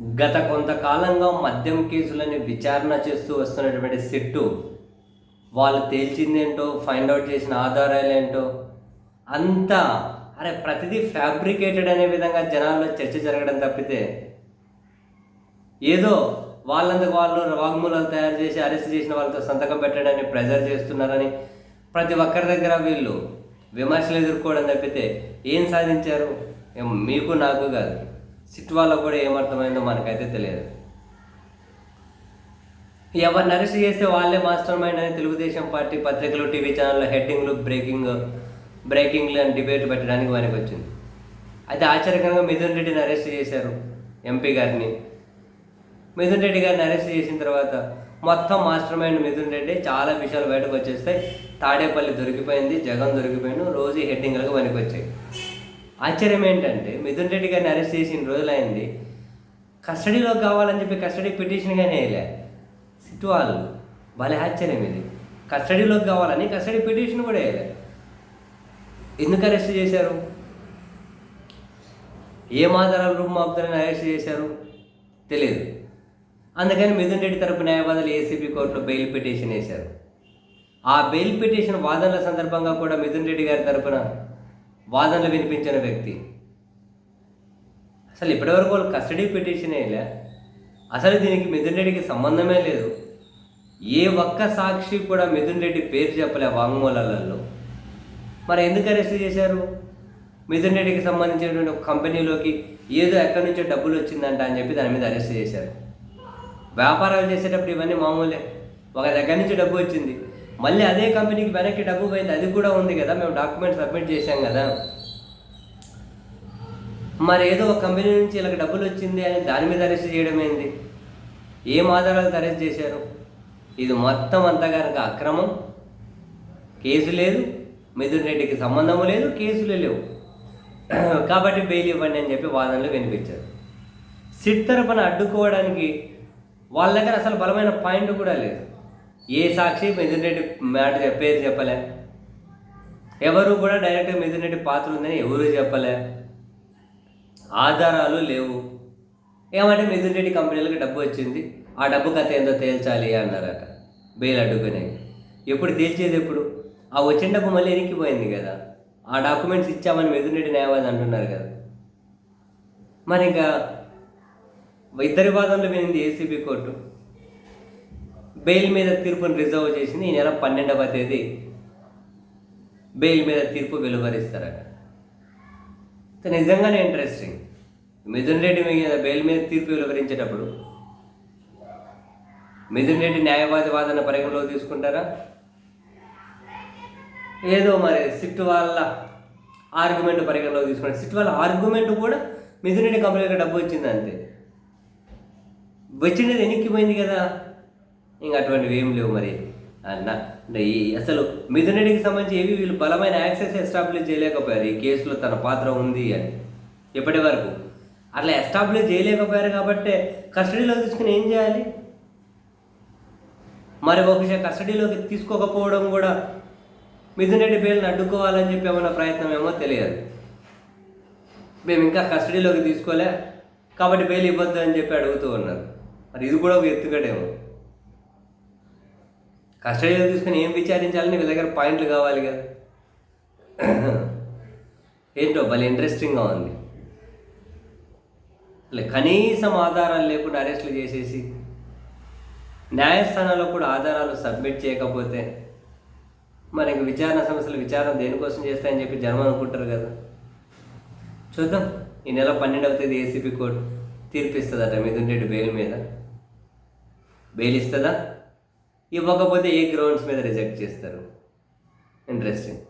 గత కొంతకాలంగా మద్యం కేసులని విచారణ చేస్తూ వస్తున్నటువంటి సిట్టు వాళ్ళు తేల్చిందేంటో ఫైండ్ అవుట్ చేసిన ఆధారాలు ఏంటో అంతా అరే ప్రతిదీ ఫ్యాబ్రికేటెడ్ అనే విధంగా జనాల్లో చర్చ జరగడం తప్పితే ఏదో వాళ్ళందుకు వాళ్ళు వాగ్మూలాలు తయారు చేసి అరెస్ట్ చేసిన వాళ్ళతో సంతకం పెట్టడాన్ని ప్రెజర్ చేస్తున్నారని ప్రతి ఒక్కరి దగ్గర వీళ్ళు విమర్శలు ఎదుర్కోవడం తప్పితే ఏం సాధించారు? మీకు నాకు కాదు. సిట్ వాళ్ళకు కూడా ఏమర్థమైందో మనకైతే తెలియదు. ఎవరిని అరెస్ట్ చేస్తే వాళ్ళే మాస్టర్ మైండ్ అని తెలుగుదేశం పార్టీ పత్రికలు టీవీ ఛానల్లో హెడ్డింగ్లు బ్రేకింగ్ బ్రేకింగ్లు అని డిబేట్ పెట్టడానికి మనకి వచ్చింది. అయితే ఆశ్చర్యకరంగా మిథున్ రెడ్డిని అరెస్ట్ చేశారు ఎంపీ గారిని. మిథున్ రెడ్డి గారిని అరెస్ట్ చేసిన తర్వాత మొత్తం మాస్టర్ మైండ్ మిథున్ రెడ్డి చాలా విషయాలు బయటకు వచ్చేస్తాయి తాడేపల్లి దొరికిపోయింది జగన్ దొరికిపోయింది రోజు హెడ్డింగ్లకు పనికి వచ్చాయి. ఆశ్చర్యం ఏంటంటే మిథున్ రెడ్డి గారిని అరెస్ట్ చేసిన రోజులైంది. కస్టడీలో కావాలని చెప్పి కస్టడీ పిటిషన్ కానీ వేయలే. సిట్ వాళ్ళు. భలే ఆశ్చర్యం ఇది. కస్టడీలోకి కావాలని కస్టడీ పిటిషన్ కూడా వేయలే. ఎందుకు అరెస్ట్ చేశారు? ఏ ఆధారాలు రూమ్ మాపుతారని అరెస్ట్ చేశారు? తెలియదు అందుకని మిథున్ రెడ్డి తరపు న్యాయవాదులు ఏసీబీ కోర్టులో బెయిల్ పిటిషన్ వేశారు. ఆ బెయిల్ పిటిషన్ వాదనల సందర్భంగా కూడా మిథున్ రెడ్డి గారి తరపున వాదనలు వినిపించిన వ్యక్తి. అసలు ఇప్పటివరకు వాళ్ళు కస్టడీ పిటిషన్ వేయలే అసలు దీనికి మిథున్ రెడ్డికి సంబంధమే లేదు. ఏ ఒక్క సాక్షి కూడా మిథున్ రెడ్డి పేరు చెప్పలే వాంగ్మూలాలలో. మరి ఎందుకు అరెస్ట్ చేశారు? మిథున్ రెడ్డికి సంబంధించినటువంటి ఒక కంపెనీలోకి ఏదో ఎక్కడి నుంచో డబ్బులు వచ్చిందంట అని చెప్పి దాని మీద అరెస్ట్ చేశారు. వ్యాపారాలు చేసేటప్పుడు ఇవన్నీ మామూలే. ఒక దగ్గర నుంచి డబ్బు వచ్చింది. మళ్ళీ అదే కంపెనీకి వెనక్కి డబ్బు పోయింది అది కూడా ఉంది కదా మేము డాక్యుమెంట్ సబ్మిట్ చేశాం కదా. మరి ఏదో ఒక కంపెనీ నుంచి ఇలా డబ్బులు వచ్చింది అని దాని మీద అరెస్ట్ చేయడం ఏంది? ఏం ఆధారాలతో అరెస్ట్ చేశారు? ఇది మొత్తం అంతా కనుక అక్రమం? కేసు లేదు మిథున్ రెడ్డికి సంబంధము లేదు కేసులు లేవు. కాబట్టి బెయిల్ ఇవ్వండి అని చెప్పి వాదనలు వినిపించారు. సిట్ తరపున అడ్డుకోవడానికి వాళ్ళ దగ్గర అసలు బలమైన పాయింట్ కూడా లేదు. ఏ సాక్షి మిథున్ రెడ్డి మాట పేరు చెప్పలే? ఎవరు కూడా డైరెక్ట్గా మిథున్ రెడ్డి పాత్ర ఉందని ఎవరు చెప్పలే? ఆధారాలు లేవు. ఏమంటే మిథున్ రెడ్డి కంపెనీలకు డబ్బు వచ్చింది. ఆ డబ్బు కథ ఏందో తేల్చాలి అన్నారట బెయిల్ అడ్డుకునే ఎప్పుడు తేల్చేది ఎప్పుడు? ఆ వచ్చిన డబ్బు మళ్ళీ ఎనికిపోయింది కదా. ఆ డాక్యుమెంట్స్ ఇచ్చామని మిథున్ రెడ్డి న్యాయవాది అంటున్నారు కదా. మరి ఇంకా ఇద్దరి వాదనలు వినింది ఏసీబీ కోర్టు. బెయిల్ మీద తీర్పును రిజర్వ్ చేసింది ఈ నెల పన్నెండవ తేదీ. బెయిల్ మీద తీర్పు వెలువరిస్తారట. నిజంగానే ఇంట్రెస్టింగ్ మిథున్ రెడ్డి మీద బెయిల్ మీద తీర్పు వెలువరించేటప్పుడు మిథున్ రెడ్డి న్యాయవాది వాదన పరిగణలో తీసుకుంటారా? ఏదో మరి సిట్ వాళ్ళ ఆర్గ్యుమెంట్ పరిగణలోకి తీసుకుంటారు? సిట్ వాళ్ళ ఆర్గ్యుమెంట్ కూడా మిథున్ రెడ్డి కంపెనీకి డబ్బు వచ్చింది అంతే వచ్చినది ఎనిక్కిపోయింది కదా. ఇంక అటువంటివి ఏం లేవు మరి. అన్న అంటే ఈ అసలు మిథున్ సంబంధించి ఏవి వీళ్ళు బలమైన యాక్సెస్ ఎస్టాబ్లిష్ చేయలేకపోయారు? ఈ కేసులో తన పాత్ర ఉంది అని. ఇప్పటి వరకు? అట్లా ఎస్టాబ్లిష్ చేయలేకపోయారు కాబట్టి కస్టడీలో తీసుకుని ఏం చేయాలి? మరి ఒకసారి కస్టడీలోకి తీసుకోకపోవడం కూడా మిథున్ రెడ్డి బెయిల్ని అడ్డుకోవాలని చెప్పి ఏమైనా ప్రయత్నం ఏమో తెలియదు. మేము ఇంకా కస్టడీలోకి తీసుకోలే. కాబట్టి బెయిల్ ఇవ్వద్దు అని చెప్పి అడుగుతూ ఉన్నారు. మరి ఇది కూడా ఒక ఎత్తుగడేమో. కస్టడీలో తీసుకుని ఏం విచారించాలని వీళ్ళ దగ్గర పాయింట్లు కావాలి కదా. ఏంటో భలే ఇంట్రెస్టింగ్గా ఉంది. కనీసం ఆధారాలు లేకుండా అరెస్టులు చేసేసి న్యాయస్థానాల్లో కూడా ఆధారాలు సబ్మిట్ చేయకపోతే మరి విచారణ సమస్యలు విచారణ దేనికోసం చేస్తాయని చెప్పి జనం అనుకుంటారు కదా. చూద్దాం. ఈ నెల పన్నెండవ తేదీ ఏసీబీ కోర్టు తీర్పిస్తుందట మీదుండేటి మిథున్ రెడ్డి బెయిల్ మీద. బెయిల్ ఇస్తుందా? ఇవ్వకపోతే ఏ గ్రౌండ్స్ మీద రిజెక్ట్ చేస్తారు? ఇంట్రెస్టింగ్